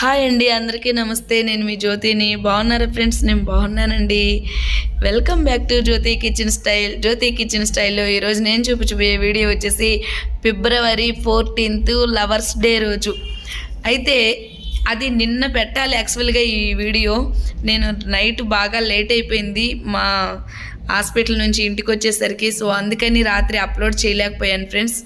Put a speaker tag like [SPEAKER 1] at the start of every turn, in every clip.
[SPEAKER 1] Hi అండి అందరికీ నమస్తే. నేను మీ జ్యోతిని. బాగున్నారా ఫ్రెండ్స్? నేను బాగున్నానండి. Welcome back to Jyothi kitchen style. Jyothi kitchen స్టైల్లో ఈరోజు నేను చూపించబోయే వీడియో వచ్చేసి ఫిబ్రవరి ఫోర్టీన్త్ లవర్స్ డే రోజు. అయితే అది నిన్న పెట్టాలి యాక్చువల్గా ఈ వీడియో. నేను నైట్ బాగా లేట్ అయిపోయింది. మా హాస్పిటల్ నుంచి ఇంటికి వచ్చేసరికి సో అందుకని రాత్రి అప్లోడ్ చేయలేకపోయాను ఫ్రెండ్స్.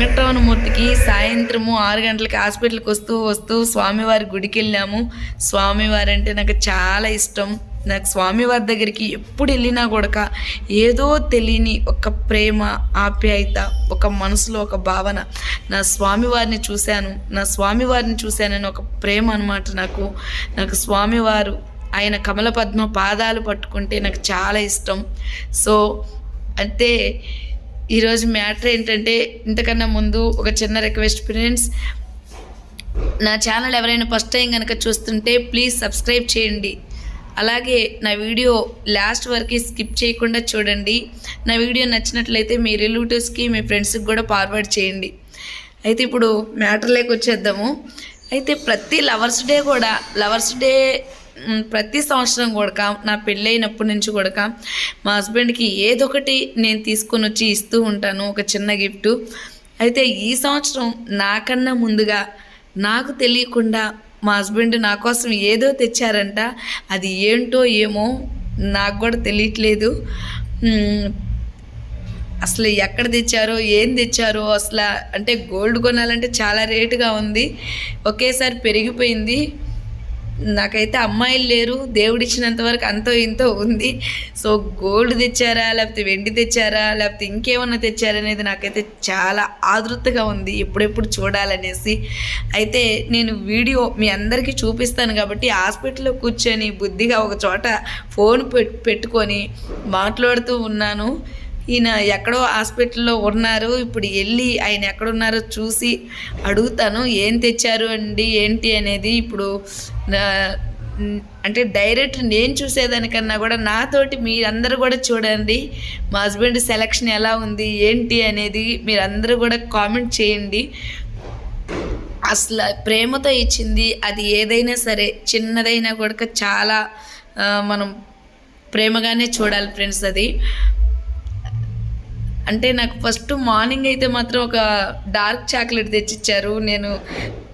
[SPEAKER 1] వెంకటరమణమూర్తికి సాయంత్రము ఆరు గంటలకి హాస్పిటల్కి వస్తూ వస్తూ స్వామివారి గుడికి వెళ్ళాము. స్వామివారి అంటే నాకు చాలా ఇష్టం. నాకు స్వామివారి దగ్గరికి ఎప్పుడు వెళ్ళినా కూడా ఏదో తెలియని ఒక ప్రేమ ఆప్యాయత ఒక మనసులో ఒక భావన నా స్వామివారిని చూశాను. నా స్వామివారిని చూశానని ఒక ప్రేమ అనమాట నాకు. నాకు స్వామివారు ఆయన కమల పద్మ పాదాలు పట్టుకుంటే నాకు చాలా ఇష్టం. సో అంటే ఈరోజు మ్యాటర్ ఏంటంటే ఇంతకన్నా ముందు ఒక చిన్న రిక్వెస్ట్ ఫ్రెండ్స్ నా ఛానల్ ఎవరైనా ఫస్ట్ టైం కనుక చూస్తుంటే ప్లీజ్ సబ్స్క్రైబ్ చేయండి. అలాగే నా వీడియో లాస్ట్ వరకు స్కిప్ చేయకుండా చూడండి. నా వీడియో నచ్చినట్లయితే మీ రిలేటివ్స్కి మీ ఫ్రెండ్స్కి కూడా ఫార్వర్డ్ చేయండి. అయితే ఇప్పుడు మ్యాటర్లోకి వచ్చేద్దాము. అయితే ప్రతి లవర్స్ డే కూడా లవర్స్ డే ప్రతి సంవత్సరం కూడా నా పెళ్ళైనప్పటి నుంచి కూడా మా హస్బెండ్కి ఏదో ఒకటి నేను తీసుకొని వచ్చి ఇస్తూ ఉంటాను ఒక చిన్న గిఫ్ట్. అయితే ఈ సంవత్సరం నాకన్నా ముందుగా నాకు తెలియకుండా మా హస్బెండ్ నా కోసం ఏదో తెచ్చారంట. అది ఏంటో ఏమో నాకు కూడా తెలియట్లేదు. అసలు ఎక్కడ తెచ్చారో ఏం తెచ్చారో అసలు అంటే గోల్డ్ కొనాలంటే చాలా రేటుగా ఉంది. ఒకేసారి పెరిగిపోయింది. నాకైతే అమ్మాయిలు లేరు దేవుడిచ్చినంత వరకు అంతో ఇంతో ఉంది. సో గోల్డ్ తెచ్చారా లేకపోతే వెండి తెచ్చారా లేకపోతే ఇంకేమన్నా తెచ్చారా అనేది నాకైతే చాలా ఆదృతగా ఉంది ఎప్పుడెప్పుడు చూడాలనేసి. అయితే నేను వీడియో మీ అందరికీ చూపిస్తాను కాబట్టి హాస్పిటల్లో కూర్చొని బుద్ధిగా ఒక చోట ఫోన్ పెట్టుకొని మాట్లాడుతూ ఉన్నాను. ఈయన ఎక్కడో హాస్పిటల్లో ఉన్నారు. ఇప్పుడు వెళ్ళి ఆయన ఎక్కడున్నారో చూసి అడుగుతాను ఏం తెచ్చారు అండి ఏంటి అనేది. ఇప్పుడు అంటే డైరెక్ట్ నేను చూసేదానికన్నా కూడా నాతోటి మీరందరూ కూడా చూడండి మా హస్బెండ్ సెలక్షన్ ఎలా ఉంది ఏంటి అనేది మీరందరూ కూడా కామెంట్ చేయండి. అసలు ప్రేమతో ఇచ్చింది అది ఏదైనా సరే చిన్నదైనా కూడా చాలా మనం ప్రేమగానే చూడాలి ఫ్రెండ్స్ అది. అంటే నాకు ఫస్ట్ మార్నింగ్ అయితే మాత్రం ఒక డార్క్ చాక్లెట్ తెచ్చిచ్చారు. నేను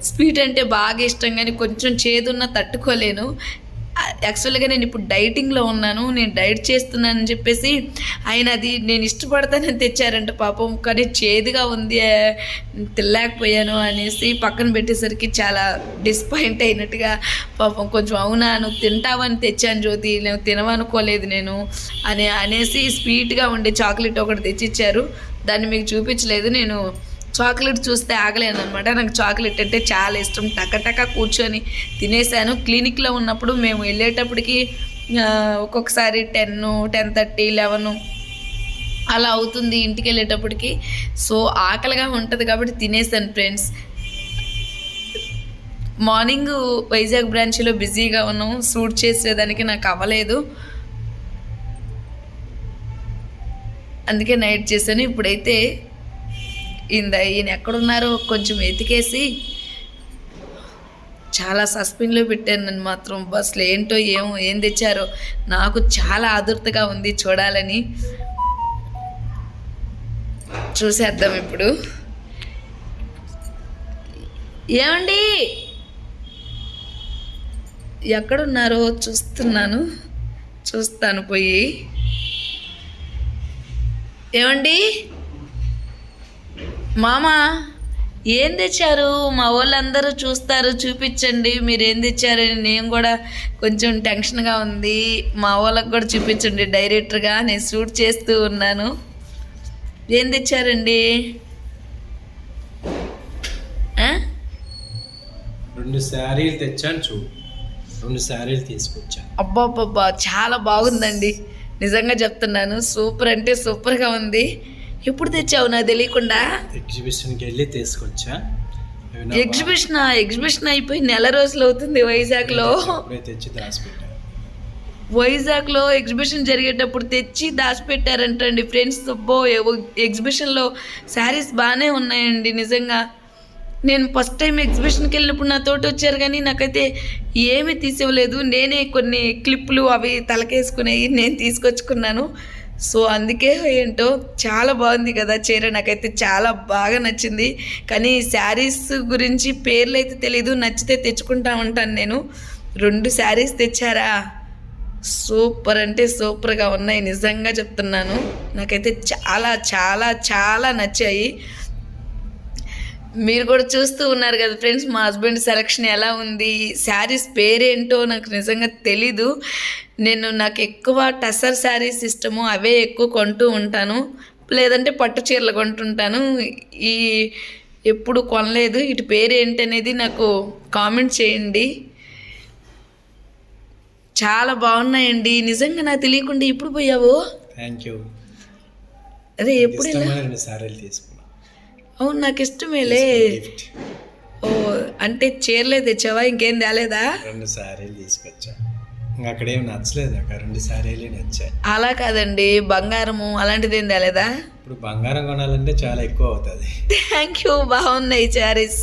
[SPEAKER 1] స్వీట్ అంటే బాగా ఇష్టం కానీ కొంచెం చేదున్న తట్టుకోలేను. యాక్చువల్గా నేను ఇప్పుడు డైటింగ్లో ఉన్నాను నేను డైట్ చేస్తున్నానని చెప్పేసి ఆయన అది నేను ఇష్టపడతానని తెచ్చారంట పాపం కానీ చేదుగా ఉంది తినలేకపోయాను అనేసి పక్కన పెట్టేసరికి చాలా డిస్పాయింట్ అయినట్టుగా పాపం కొంచెం అవునా నువ్వు తింటావని తెచ్చాను జ్యోతి నేను తినవనుకోలేదు నేను అని అనేసి స్వీట్గా ఉండే చాక్లెట్ ఒకటి తెచ్చిచ్చారు. దాన్ని మీకు చూపించలేదు నేను చాక్లెట్ చూస్తే ఆగలేను అనమాట నాకు చాక్లెట్ అంటే చాలా ఇష్టం. టకటక కూర్చొని తినేసాను. క్లినిక్లో ఉన్నప్పుడు మేము వెళ్ళేటప్పటికి ఒక్కొక్కసారి టెన్ టెన్ థర్టీ లెవెన్ అలా అవుతుంది ఇంటికి వెళ్ళేటప్పటికి. సో ఆకలిగా ఉంటుంది కాబట్టి తినేసాను ఫ్రెండ్స్. మార్నింగ్ వైజాగ్ బ్రాంచ్లో బిజీగా ఉన్నాం షూట్ చేసేదానికి నాకు అవ్వలేదు. అందుకే నైట్ చేశాను. ఇప్పుడైతే ఇంద ఈయన ఎక్కడున్నారో కొంచెం ఎతికేసి చాలా సస్పెన్లో పెట్టాను నన్ను మాత్రం. బస్సులు ఏంటో ఏమో ఏం తెచ్చారో. నాకు చాలా ఆదుర్తగా ఉంది చూడాలని. చూసేద్దాం ఇప్పుడు. ఏమండి? ఎక్కడున్నారో చూస్తున్నాను. చూస్తాను పోయి. ఏమండి? మామ ఏం తెచ్చారు? మా వాళ్ళందరూ చూస్తారు చూపించండి. మీరు ఏం తెచ్చారని నేను కూడా కొంచెం టెన్షన్గా ఉంది. మా వాళ్ళకి కూడా చూపించండి డైరెక్టర్గా నేను షూట్ చేస్తూ ఉన్నాను. ఏం తెచ్చారండి?
[SPEAKER 2] రెండు శారీలు తెచ్చాను చూడు రెండు శారీలు తీసుకొచ్చాను.
[SPEAKER 1] అబ్బాబ్బబ్బా చాలా బాగుందండి. నిజంగా చెప్తున్నాను సూపర్ అంటే సూపర్గా ఉంది. ఎప్పుడు తెచ్చావు నాకు తెలియకుండా?
[SPEAKER 2] ఎగ్జిబిషన్కి వెళ్ళి తీసుకొచ్చా.
[SPEAKER 1] ఎగ్జిబిషన్? ఎగ్జిబిషన్ అయిపోయి నెల రోజులు అవుతుంది వైజాగ్లో.
[SPEAKER 2] తెచ్చి దాచిపెట్టాను
[SPEAKER 1] వైజాగ్లో ఎగ్జిబిషన్ జరిగేటప్పుడు తెచ్చి దాచిపెట్టారంటండి ఫ్రెండ్స్. అబ్బో ఎగ్జిబిషన్లో శారీస్ బాగానే ఉన్నాయండి నిజంగా. నేను ఫస్ట్ టైం ఎగ్జిబిషన్కి వెళ్ళినప్పుడు నా తోటి వచ్చారు కానీ నాకైతే ఏమీ తీసివ్వలేదు. నేనే కొన్ని క్లిప్పులు అవి తలకేసుకునేవి నేను తీసుకొచ్చుకున్నాను. సో అందుకే ఏంటో చాలా బాగుంది కదా చీర. నాకైతే చాలా బాగా నచ్చింది. కానీ శారీస్ గురించి పేర్లు అయితే తెలీదు. నచ్చితే తెచ్చుకుంటా ఉంటాను నేను. రెండు శారీస్ తెచ్చారా? సూపర్ అంటే సూపర్గా ఉన్నాయి. నిజంగా చెప్తున్నాను. నాకైతే చాలా చాలా చాలా నచ్చాయి. మీరు కూడా చూస్తూ ఉన్నారు కదా ఫ్రెండ్స్ మా హస్బెండ్ సెలక్షన్ ఎలా ఉంది? శారీస్ పేరేంటో నాకు నిజంగా తెలీదు. నేను నాకు ఎక్కువ టసర్ శారీస్ ఇష్టము అవే ఎక్కువ కొంటూ ఉంటాను. లేదంటే పట్టు చీరలు కొంటుంటాను. ఈ ఎప్పుడు కొనలేదు. ఇటు పేరు ఏంటనేది నాకు కామెంట్ చేయండి. చాలా బాగున్నాయండి. నిజంగా నాకు తెలియకుండా ఇప్పుడు పోయావు?
[SPEAKER 2] థ్యాంక్ యూ
[SPEAKER 1] అదే ఎప్పుడు అవును నాకు ఇష్టమేలే. ఓ అంటే చీరలే తెచ్చావా? ఇంకేం తేలేదా?
[SPEAKER 2] రెండు సారీలు తీసుకొచ్చా. ఇంకా అక్కడ నచ్చలేదు. నాకు రెండు సారీలే నచ్చాయి.
[SPEAKER 1] అలా కాదండి బంగారము అలాంటిది ఏం తేలేదా?
[SPEAKER 2] ఇప్పుడు బంగారం కొనాలంటే చాలా ఎక్కువ అవుతుంది.
[SPEAKER 1] థ్యాంక్ యూ బాగున్నాయి చారీస్